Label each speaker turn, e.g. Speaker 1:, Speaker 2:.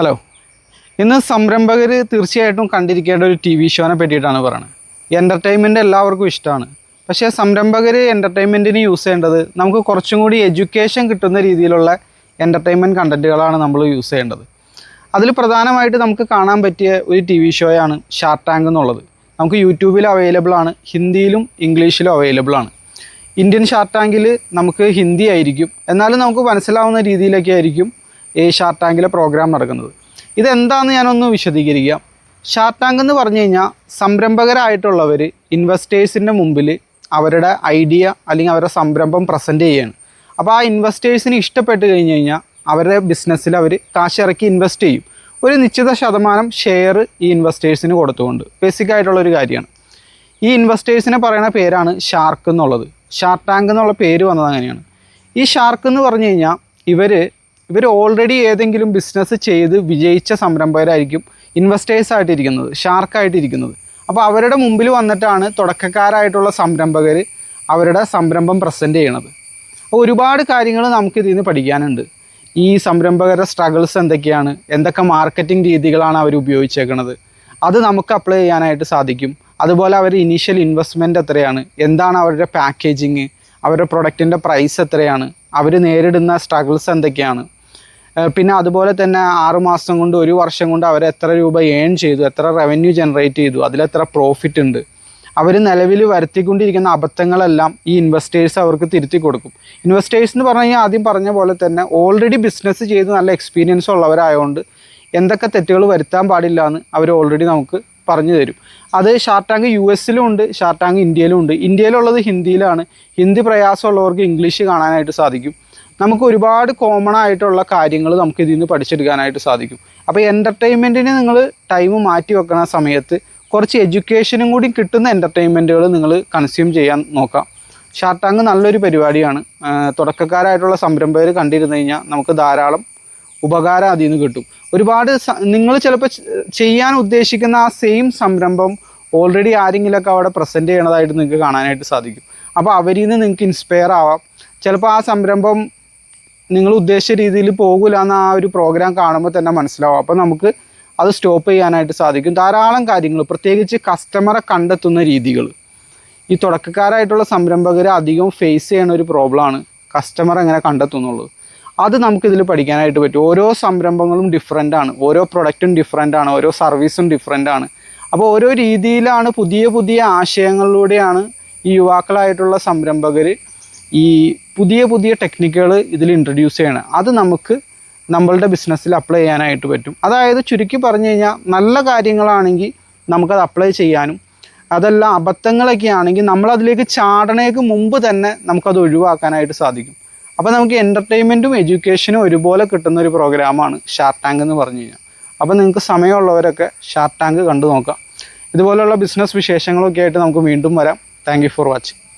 Speaker 1: Hello ഇന്ന് സംരംഭകർ തീർച്ചയായിട്ടും കണ്ടിരിക്കേണ്ട ഒരു ടി വി ഷോനെ പറ്റിയിട്ടാണ് പറയുന്നത് എന്റർടൈൻമെന്റ് എല്ലാവർക്കും ഇഷ്ടമാണ്. പക്ഷേ സംരംഭകർ എന്റർടൈൻമെന്റിന് യൂസ് ചെയ്യേണ്ടത് നമുക്ക് കുറച്ചും കൂടി എഡ്യൂക്കേഷൻ കിട്ടുന്ന രീതിയിലുള്ള എന്റർടൈൻമെന്റ് കണ്ടന്റുകളാണ് നമ്മൾ യൂസ് ചെയ്യേണ്ടത്. അതിൽ പ്രധാനമായിട്ട് നമുക്ക് കാണാൻ പറ്റിയ ഒരു ടി വി ഷോയാണ് ഷാർട്ട് ടാങ്ക് എന്നുള്ളത്. നമുക്ക് യൂട്യൂബിൽ അവൈലബിൾ ആണ് ഹിന്ദിയിലും ഇംഗ്ലീഷിലും അവൈലബിൾ ആണ്. ഇന്ത്യൻ ഷാർട്ട് ടാങ്കിൽ നമുക്ക് ഹിന്ദി ആയിരിക്കും. എന്നാലും നമുക്ക് മനസ്സിലാവുന്ന രീതിയിലൊക്കെ ആയിരിക്കും ഈ ഷാർട്ട് ടാങ്കിലെ പ്രോഗ്രാം നടക്കുന്നത്. ഇതെന്താണെന്ന് ഞാനൊന്ന് വിശദീകരിക്കാം. ഷാർട്ട് ടാങ്ക് എന്ന് പറഞ്ഞു കഴിഞ്ഞാൽ സംരംഭകരായിട്ടുള്ളവർ ഇൻവെസ്റ്റേഴ്സിന്റെ മുമ്പിൽ അവരുടെ ഐഡിയ അല്ലെങ്കിൽ അവരുടെ സംരംഭം പ്രസന്റ് ചെയ്യാണ്. അപ്പോൾ ആ ഇൻവെസ്റ്റേഴ്സിന് ഇഷ്ടപ്പെട്ട് കഴിഞ്ഞ് കഴിഞ്ഞാൽ അവരുടെ ബിസിനസ്സിൽ അവർ കാശിറക്കി ഇൻവെസ്റ്റ് ചെയ്യും. ഒരു നിശ്ചിത ശതമാനം ഷെയർ ഈ ഇൻവെസ്റ്റേഴ്സിന് കൊടുത്തുകൊണ്ട്. ബേസിക് ആയിട്ടുള്ള ഒരു കാര്യമാണ്. ഈ ഇൻവെസ്റ്റേഴ്സിനെ പറയുന്ന പേരാണ് ഷാർക്ക് എന്നുള്ളത്. ഷാർക്ക് ടാങ്ക് എന്നുള്ള പേര് വന്നത് അങ്ങനെയാണ്. ഈ ഷാർക്ക് എന്ന് പറഞ്ഞു കഴിഞ്ഞാൽ ഇവർ ഇവർ ഓൾറെഡി ഏതെങ്കിലും ബിസിനസ് ചെയ്ത് വിജയിച്ച സംരംഭകരായിരിക്കും ഇൻവെസ്റ്റേഴ്സ് ആയിട്ടിരിക്കുന്നത് ഷാർക്കായിട്ടിരിക്കുന്നത് അപ്പോൾ അവരുടെ മുമ്പിൽ വന്നിട്ടാണ് തുടക്കക്കാരായിട്ടുള്ള സംരംഭകർ അവരുടെ സംരംഭം പ്രസന്റ് ചെയ്യണത്. അപ്പോൾ ഒരുപാട് കാര്യങ്ങൾ നമുക്ക് ഇതിൽ നിന്ന് പഠിക്കാനുണ്ട്. ഈ സംരംഭകരുടെ സ്ട്രഗിൾസ് എന്തൊക്കെയാണ് എന്തൊക്കെ മാർക്കറ്റിംഗ് രീതികളാണ് അവർ ഉപയോഗിച്ചേക്കുന്നത് അത് നമുക്ക് അപ്ലൈ ചെയ്യാനായിട്ട് സാധിക്കും. അതുപോലെ അവർ ഇനീഷ്യൽ ഇൻവെസ്റ്റ്മെന്റ് എത്രയാണ് എന്താണ് അവരുടെ പാക്കേജിങ് അവരുടെ പ്രൊഡക്റ്റിന്റെ പ്രൈസ് എത്രയാണ് അവർ നേരിടുന്ന സ്ട്രഗിൾസ് എന്തൊക്കെയാണ് പിന്നെ അതുപോലെ തന്നെ ആറുമാസം കൊണ്ട് ഒരു വർഷം കൊണ്ട് അവർ എത്ര രൂപ ഏൺ ചെയ്തു എത്ര റവന്യൂ ജനറേറ്റ് ചെയ്തു അതിലെത്ര പ്രോഫിറ്റ് ഉണ്ട്. അവർ നിലവിൽ വരുത്തിക്കൊണ്ടിരിക്കുന്ന അബദ്ധങ്ങളെല്ലാം ഈ ഇൻവെസ്റ്റേഴ്സ് അവർക്ക് തിരുത്തി കൊടുക്കും. ഇൻവെസ്റ്റേഴ്സ് എന്ന് പറഞ്ഞു ആദ്യം പറഞ്ഞ പോലെ തന്നെ ഓൾറെഡി ബിസിനസ് ചെയ്ത് നല്ല എക്സ്പീരിയൻസ് ഉള്ളവരായതുകൊണ്ട് എന്തൊക്കെ തെറ്റുകൾ വരുത്താൻ പാടില്ല എന്ന് അവർ ഓൾറെഡി നമുക്ക് പറഞ്ഞു തരും. അത് ഷാർട്ട് ടാങ്ക് യു എസിലും ഉണ്ട് ഷാർട്ട് ടാങ്ക് ഇന്ത്യയിലും ഉണ്ട്. ഇന്ത്യയിലുള്ളത് ഹിന്ദിയിലാണ്. ഹിന്ദി പ്രയാസമുള്ളവർക്ക് ഇംഗ്ലീഷ് കാണാനായിട്ട് സാധിക്കും. നമുക്ക് ഒരുപാട് കോമൺ ആയിട്ടുള്ള കാര്യങ്ങൾ നമുക്ക് ഇതിൽ നിന്ന് പഠിച്ചെടുക്കാനായിട്ട് സാധിക്കും. അപ്പോൾ എന്റർടൈൻമെന്റിന് നിങ്ങൾ ടൈം മാറ്റി വെക്കുന്ന സമയത്ത് കുറച്ച് എഡ്യൂക്കേഷനും കൂടി കിട്ടുന്ന എന്റർടൈൻമെന്റുകൾ നിങ്ങൾ കൺസ്യൂം ചെയ്യാൻ നോക്കാം. ഷാർട്ട് ടാങ്ക് നല്ലൊരു പരിപാടിയാണ്. തുടക്കക്കാരായിട്ടുള്ള സംരംഭകർ കണ്ടിരുന്നു കഴിഞ്ഞാൽ നമുക്ക് ധാരാളം ഉപകാരം അതിൽ നിന്ന് കിട്ടും. ഒരുപാട് നിങ്ങൾ ചിലപ്പോൾ ചെയ്യാൻ ഉദ്ദേശിക്കുന്ന ആ സെയിം സംരംഭം ഓൾറെഡി ആരെങ്കിലുമൊക്കെ അവിടെ പ്രസന്റ് ചെയ്യണതായിട്ട് നിങ്ങൾക്ക് കാണാനായിട്ട് സാധിക്കും. അപ്പോൾ അവരിൽ നിന്ന് നിങ്ങൾക്ക് ഇൻസ്പയർ ആവാം. ചിലപ്പോൾ ആ സംരംഭം നിങ്ങൾ ഉദ്ദേശിച്ച രീതിയിൽ പോകില്ല എന്ന ആ ഒരു പ്രോഗ്രാം കാണുമ്പോൾ തന്നെ മനസ്സിലാവും. അപ്പോൾ നമുക്ക് അത് സ്റ്റോപ്പ് ചെയ്യാനായിട്ട് സാധിക്കും. ധാരാളം കാര്യങ്ങൾ പ്രത്യേകിച്ച് കസ്റ്റമറെ കണ്ടെത്തുന്ന രീതികൾ. ഈ തുടക്കക്കാരായിട്ടുള്ള സംരംഭകർ അധികം ഫേസ് ചെയ്യുന്ന ഒരു പ്രോബ്ലമാണ് കസ്റ്റമർ എങ്ങനെ കണ്ടെത്തുന്നുള്ളത്. അത് നമുക്കിതിൽ പഠിക്കാനായിട്ട് പറ്റും. ഓരോ സംരംഭങ്ങളും ഡിഫറെന്റ് ആണ്. ഓരോ പ്രൊഡക്റ്റും ഡിഫറെന്റ് ആണ്. ഓരോ സർവീസും ഡിഫറെന്റ് ആണ്. അപ്പോൾ ഓരോ രീതിയിലാണ് പുതിയ പുതിയ ആശയങ്ങളിലൂടെയാണ് ഈ യുവാക്കളായിട്ടുള്ള സംരംഭകർ ഈ പുതിയ പുതിയ ടെക്നിക്കുകൾ ഇതിൽ ഇൻട്രൊഡ്യൂസ് ചെയ്യണം. അത് നമുക്ക് നമ്മളുടെ ബിസിനസ്സിൽ അപ്ലൈ ചെയ്യാനായിട്ട് പറ്റും. അതായത് ചുരുക്കി പറഞ്ഞു കഴിഞ്ഞാൽ നല്ല കാര്യങ്ങളാണെങ്കിൽ നമുക്കത് അപ്ലൈ ചെയ്യാനും അതല്ല അബദ്ധങ്ങളൊക്കെ ആണെങ്കിൽ നമ്മളതിലേക്ക് ചാടണേക്ക് മുമ്പ് തന്നെ നമുക്കത് ഒഴിവാക്കാനായിട്ട് സാധിക്കും. അപ്പോൾ നമുക്ക് എന്റർടൈൻമെന്റും എഡ്യൂക്കേഷനും ഒരുപോലെ കിട്ടുന്ന ഒരു പ്രോഗ്രാമാണ് ഷാർട്ട് ടാങ്ക് എന്ന് പറഞ്ഞു കഴിഞ്ഞാൽ. അപ്പോൾ നിങ്ങൾക്ക് സമയമുള്ളവരൊക്കെ ഷാർട്ട് ടാങ്ക് കണ്ടു നോക്കാം. ഇതുപോലുള്ള ബിസിനസ് വിശേഷങ്ങളൊക്കെ ആയിട്ട് നമുക്ക് വീണ്ടും വരാം. Thank for watching